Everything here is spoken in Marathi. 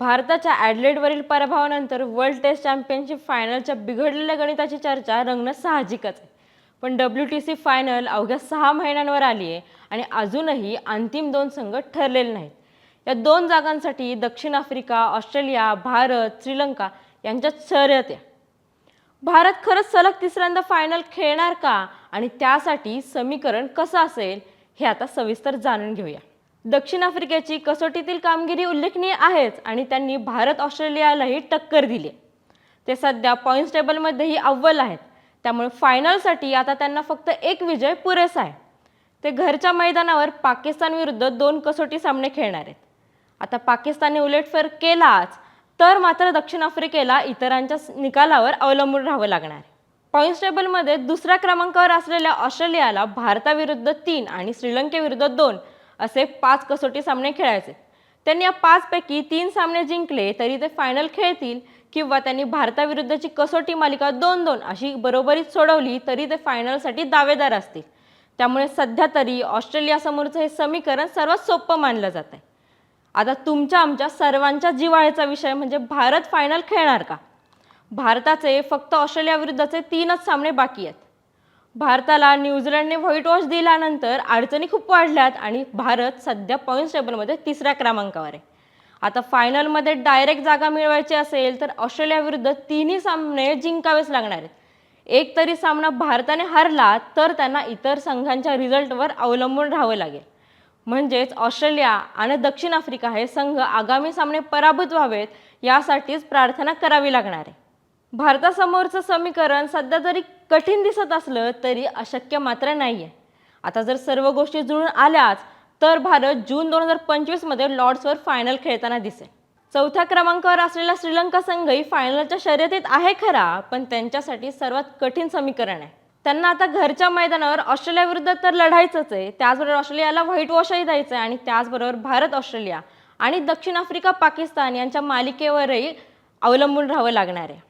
भारताच्या ॲडलेडवरील पराभवानंतर वर्ल्ड टेस्ट चॅम्पियनशिप फायनलच्या बिघडलेल्या गणिताची चर्चा रंगणं साहजिकच आहे. पण डब्ल्यू टी सी फायनल अवघ्या सहा महिन्यांवर आली आहे आणि अजूनही अंतिम दोन संघ ठरलेले नाहीत. या दोन जागांसाठी दक्षिण आफ्रिका ऑस्ट्रेलिया भारत श्रीलंका यांच्यात शर्यत आहे. भारत खरंच सलग तिसऱ्यांदा फायनल खेळणार का? आणि त्यासाठी समीकरण कसं असेल हे आता सविस्तर जाणून घेऊया. दक्षिण आफ्रिकेची कसोटीतील कामगिरी उल्लेखनीय आहेच आणि त्यांनी भारत ऑस्ट्रेलियालाही टक्कर दिली. ते सध्या पॉईंट्स टेबलमध्येही अव्वल आहेत. त्यामुळे फायनलसाठी आता त्यांना फक्त एक विजय पुरेसा आहे. ते घरच्या मैदानावर पाकिस्तान विरुद्ध दोन कसोटी सामने खेळणार आहेत. आता पाकिस्तानने उलटफेर केलाच तर मात्र दक्षिण आफ्रिकेला इतरांच्या निकालावर अवलंबून राहावं लागणार आहे. पॉईंट्स टेबलमध्ये दुसऱ्या क्रमांकावर असलेल्या ऑस्ट्रेलियाला भारताविरुद्ध तीन आणि श्रीलंकेविरुद्ध दोन असे पाच कसोटी सामने खेळायचे. त्यांनी या पाचपैकी तीन सामने जिंकले तरी ते फायनल खेळतील किंवा त्यांनी भारताविरुद्धची कसोटी मालिका दोन दोन अशी बरोबरीत सोडवली तरी ते फायनलसाठी दावेदार असतील. त्यामुळे सध्या तरी ऑस्ट्रेलियासमोरचं हे समीकरण सर्वात सोपं मानलं जात आहे आता तुमच्या आमच्या सर्वांच्या जिवाळ्याचा विषय म्हणजे भारत फायनल खेळणार का? भारताचे फक्त ऑस्ट्रेलियाविरुद्धचे तीनच सामने बाकी आहेत. भारताला न्यूझीलंडने व्हाईट वॉश दिल्यानंतर अडचणी खूप वाढल्यात आणि भारत सध्या पॉईंट्स टेबलमध्ये तिसऱ्या क्रमांकावर आहे. आता फायनलमध्ये डायरेक्ट जागा मिळवायची असेल तर ऑस्ट्रेलियाविरुद्ध तिन्ही सामने जिंकावेच लागणार आहेत. एक तरी सामना भारताने हरला तर त्यांना इतर संघांच्या रिझल्टवर अवलंबून राहावं लागेल. म्हणजेच ऑस्ट्रेलिया आणि दक्षिण आफ्रिका हे संघ आगामी सामने पराभूत व्हावेत यासाठीच प्रार्थना करावी लागणार आहे. भारतासमोरचं समीकरण सध्या जरी कठीण दिसत असलं तरी अशक्य मात्र नाही आहे आता जर सर्व गोष्टी जुळून आल्याच तर भारत जून दोन हजार पंचवीसमध्ये लॉर्ड्सवर फायनल खेळताना दिसेल. चौथ्या क्रमांकावर असलेला श्रीलंका संघही फायनलच्या शर्यतीत आहे खरा पण त्यांच्यासाठी सर्वात कठीण समीकरण आहे. त्यांना आता घरच्या मैदानावर ऑस्ट्रेलियाविरुद्ध तर लढायचंच आहे त्याचबरोबर ऑस्ट्रेलियाला व्हाईट वॉशही द्यायचं आहे आणि त्याचबरोबर भारत ऑस्ट्रेलिया आणि दक्षिण आफ्रिका पाकिस्तान यांच्या मालिकेवरही अवलंबून राहावं लागणार आहे.